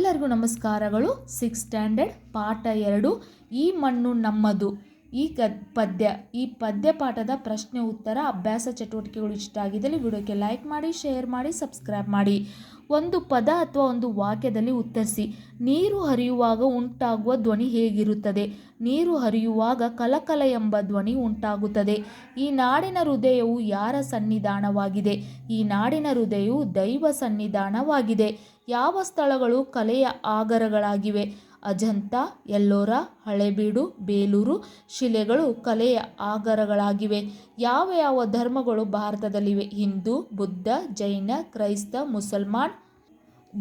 ಎಲ್ಲರಿಗೂ ನಮಸ್ಕಾರಗಳು. Six standard ಪಾಠ ಎರಡು. ಈ ಮಣ್ಣು ನಮ್ಮದು. ಈ ಕ ಪದ್ಯ, ಈ ಪದ್ಯ ಪಾಠದ ಪ್ರಶ್ನೆ ಉತ್ತರ ಅಭ್ಯಾಸ ಚಟುವಟಿಕೆಗಳು ಇಷ್ಟ ಆಗಿದ್ದಲ್ಲಿ ವಿಡಿಯೋಕ್ಕೆ ಲೈಕ್ ಮಾಡಿ ಶೇರ್ ಮಾಡಿ ಸಬ್ಸ್ಕ್ರೈಬ್ ಮಾಡಿ. ಒಂದು ಪದ ಅಥವಾ ಒಂದು ವಾಕ್ಯದಲ್ಲಿ ಉತ್ತರಿಸಿ. ನೀರು ಹರಿಯುವಾಗ ಉಂಟಾಗುವ ಧ್ವನಿ ಹೇಗಿರುತ್ತದೆ? ನೀರು ಹರಿಯುವಾಗ ಕಲಕಲ ಎಂಬ ಧ್ವನಿ ಉಂಟಾಗುತ್ತದೆ. ಈ ನಾಡಿನ ಹೃದಯವು ಯಾರ ಸನ್ನಿಧಾನವಾಗಿದೆ? ಈ ನಾಡಿನ ಹೃದಯವು ದೈವ ಸನ್ನಿಧಾನವಾಗಿದೆ. ಯಾವ ಸ್ಥಳಗಳು ಕಲೆಯ ಆಗರಗಳಾಗಿವೆ? ಅಜಂತ, ಎಲ್ಲೋರ, ಹಳೆಬೀಡು, ಬೇಲೂರು ಶಿಲೆಗಳು ಕಲೆಯ ಆಗರಗಳಾಗಿವೆ. ಯಾವ ಯಾವ ಧರ್ಮಗಳು ಭಾರತದಲ್ಲಿವೆ? ಹಿಂದೂ, ಬುದ್ಧ, ಜೈನ, ಕ್ರೈಸ್ತ, ಮುಸಲ್ಮಾನ್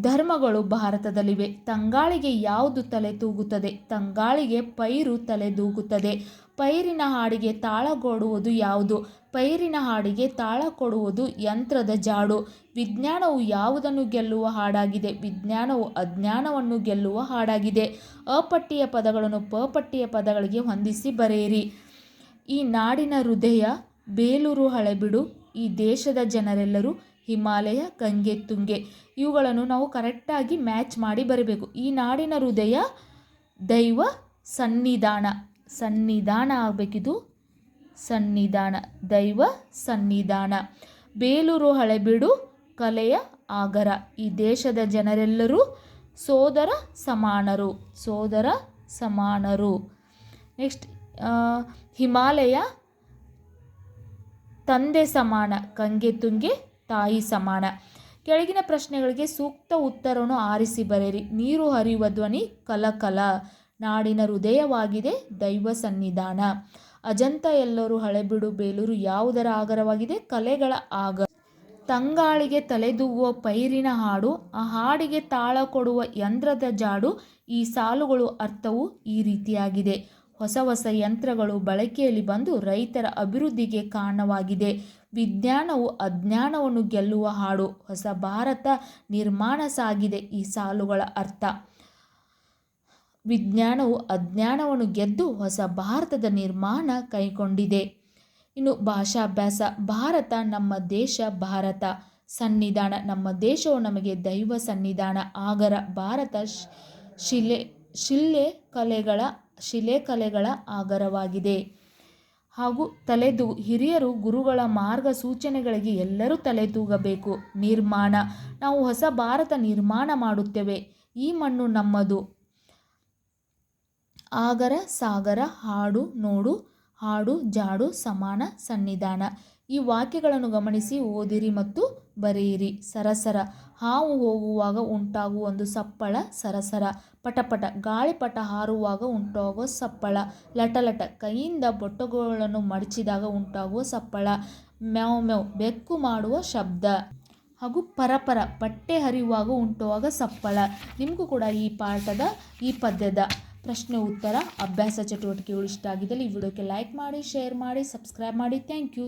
ಧರ್ಮಗಳು ಭಾರತದಲ್ಲಿವೆ. ತಂಗಾಳಿಗೆ ಯಾವುದು ತಲೆ ತೂಗುತ್ತದೆ ತಂಗಾಳಿಗೆ ಪೈರು ತಲೆ ದೂಗುತ್ತದೆ ಪೈರಿನ ಹಾಡಿಗೆ ತಾಳ ಕೊಡುವುದು ಯಾವುದು? ಪೈರಿನ ಹಾಡಿಗೆ ತಾಳ ಕೊಡುವುದು ಯಂತ್ರದ ಜಾಡು. ವಿಜ್ಞಾನವು ಯಾವುದನ್ನು ಗೆಲ್ಲುವ ಹಾಡಾಗಿದೆ? ವಿಜ್ಞಾನವು ಅಜ್ಞಾನವನ್ನು ಗೆಲ್ಲುವ ಹಾಡಾಗಿದೆ. ಅಪಟ್ಟಿಯ ಪದಗಳನ್ನು ಪಪಟ್ಟಿಯ ಪದಗಳಿಗೆ ಹೊಂದಿಸಿ ಬರೆಯಿರಿ. ಈ ನಾಡಿನ ಹೃದಯ ಬೇಲೂರು ಹಳೆಬಿಡು, ಈ ದೇಶದ ಜನರೆಲ್ಲರೂ ಹಿಮಾಲಯ, ಗಂಗೆ, ತುಂಗೆ ಇವುಗಳನ್ನು ನಾವು ಕರೆಕ್ಟಾಗಿ ಮ್ಯಾಚ್ ಮಾಡಿ ಬರಬೇಕು. ಈ ನಾಡಿನ ಹೃದಯ ದೈವ ಸನ್ನಿಧಾನ ಸನ್ನಿಧಾನ ಆಗಬೇಕಿದು. ಸನ್ನಿಧಾನ, ದೈವ ಸನ್ನಿಧಾನ. ಬೇಲೂರು ಹಳೆಬೀಡು ಕಲೆಯ ಆಗರ. ಈ ದೇಶದ ಜನರೆಲ್ಲರೂ ಸೋದರ ಸಮಾನರು ಸೋದರ ಸಮಾನರು. ನೆಕ್ಸ್ಟ್ ಹಿಮಾಲಯ ತಂದೆ ಸಮಾನ, ಗಂಗೆ, ತುಂಗೆ ತಾಯಿ ಸಮಾನ. ಕೆಳಗಿನ ಪ್ರಶ್ನೆಗಳಿಗೆ ಸೂಕ್ತ ಉತ್ತರವನ್ನು ಆರಿಸಿ ಬರೆಯಿರಿ. ನೀರು ಹರಿಯುವ ಧ್ವನಿ ಕಲಕಲ. ನಾಡಿನ ಹೃದಯವಾಗಿದೆ ದೈವ ಸನ್ನಿಧಾನ. ಅಜಂತ ಎಲ್ಲರೂ ಹಳೆಬಿಡು, ಬೇಲೂರು ಯಾವುದರ ಆಗರವಾಗಿದೆ? ಕಲೆಗಳ ಆಗ. ತಂಗಾಳಿಗೆ ತಲೆದೂಗುವ ಪೈರಿನ ಹಾಡು, ಆ ಹಾಡಿಗೆ ತಾಳ ಕೊಡುವ ಯಂತ್ರದ ಜಾಡು, ಈ ಸಾಲುಗಳು ಅರ್ಥವು ಈ ರೀತಿಯಾಗಿದೆ. ಹೊಸ ಹೊಸ ಯಂತ್ರಗಳು ಬಳಕೆಯಲ್ಲಿ ಬಂದು ರೈತರ ಅಭಿವೃದ್ಧಿಗೆ ಕಾರಣವಾಗಿದೆ. ವಿಜ್ಞಾನವು ಅಜ್ಞಾನವನ್ನು ಗೆಲ್ಲುವ ಹಾಡು ಹೊಸ ಭಾರತ ನಿರ್ಮಾಣ ಸಾಗಿದೆ ಈ ಸಾಲುಗಳ ಅರ್ಥ. ವಿಜ್ಞಾನವು ಅಜ್ಞಾನವನ್ನು ಗೆದ್ದು ಹೊಸ ಭಾರತದ ನಿರ್ಮಾಣ ಕೈಗೊಂಡಿದೆ. ಇನ್ನು ಭಾಷಾಭ್ಯಾಸ, ಭಾರತ ನಮ್ಮ ದೇಶ, ಭಾರತ ಸನ್ನಿಧಾನ, ನಮ್ಮ ದೇಶವು ನಮಗೆ ದೈವ ಸನ್ನಿಧಾನ, ಆಗರ ಭಾರತ ಶಿಲೆ ಶಿಲೆ ಕಲೆಗಳ ಶಿಲೆ ಕಲೆಗಳ ಆಗರವಾಗಿದೆ. ಹಾಗೂ ತಲೆದು ಹಿರಿಯರು ಗುರುಗಳ ಮಾರ್ಗ ಸೂಚನೆಗಳಿಗೆ ಎಲ್ಲರೂ ತಲೆ ತೂಗಬೇಕು ನಿರ್ಮಾಣ. ನಾವು ಹೊಸ ಭಾರತ ನಿರ್ಮಾಣ ಮಾಡುತ್ತೇವೆ. ಈ ಮಣ್ಣು ನಮ್ಮದು. ಆಗರ, ಸಾಗರ, ಹಾಡು, ನೋಡು, ಹಾಡು, ಜಾಡು, ಸಮಾನ, ಸನ್ನಿಧಾನ. ಈ ವಾಕ್ಯಗಳನ್ನು ಗಮನಿಸಿ ಓದಿರಿ ಮತ್ತು ಬರೆಯಿರಿ. ಸರಸರ. ಹಾವು ಹೋಗುವಾಗ ಉಂಟಾಗುವ ಒಂದು ಸಪ್ಪಳ ಸರಸರ. ಪಟಪಟ ಗಾಳಿಪಟ ಹಾರುವಾಗ ಉಂಟಾಗುವ ಸಪ್ಪಳ. ಲಟಲಟ ಕೈಯಿಂದ ಬೊಟ್ಟುಗಳನ್ನು ಮಡಚಿದಾಗ ಉಂಟಾಗುವ ಸಪ್ಪಳ. ಮ್ಯಾವ್ ಮ್ಯಾವ್ ಬೆಕ್ಕು ಮಾಡುವ ಶಬ್ದ. ಹಾಗೂ ಪರಪರ ಬಟ್ಟೆ ಹರಿಯುವಾಗ ಉಂಟುವಾಗ ಸಪ್ಪಳ. ನಿಮಗೂ ಕೂಡ ಈ ಪಾಠದ, ಈ ಪದ್ಯದ ಪ್ರಶ್ನೆ ಉತ್ತರ ಅಭ್ಯಾಸ ಚಟುವಟಿಕೆಗಳು ಇಷ್ಟ ಆಗಿದ್ದಲ್ಲಿ ಈ ವಿಡಿಯೋಕ್ಕೆ ಲೈಕ್ ಮಾಡಿ ಶೇರ್ ಮಾಡಿ ಸಬ್ಸ್ಕ್ರೈಬ್ ಮಾಡಿ. Thank you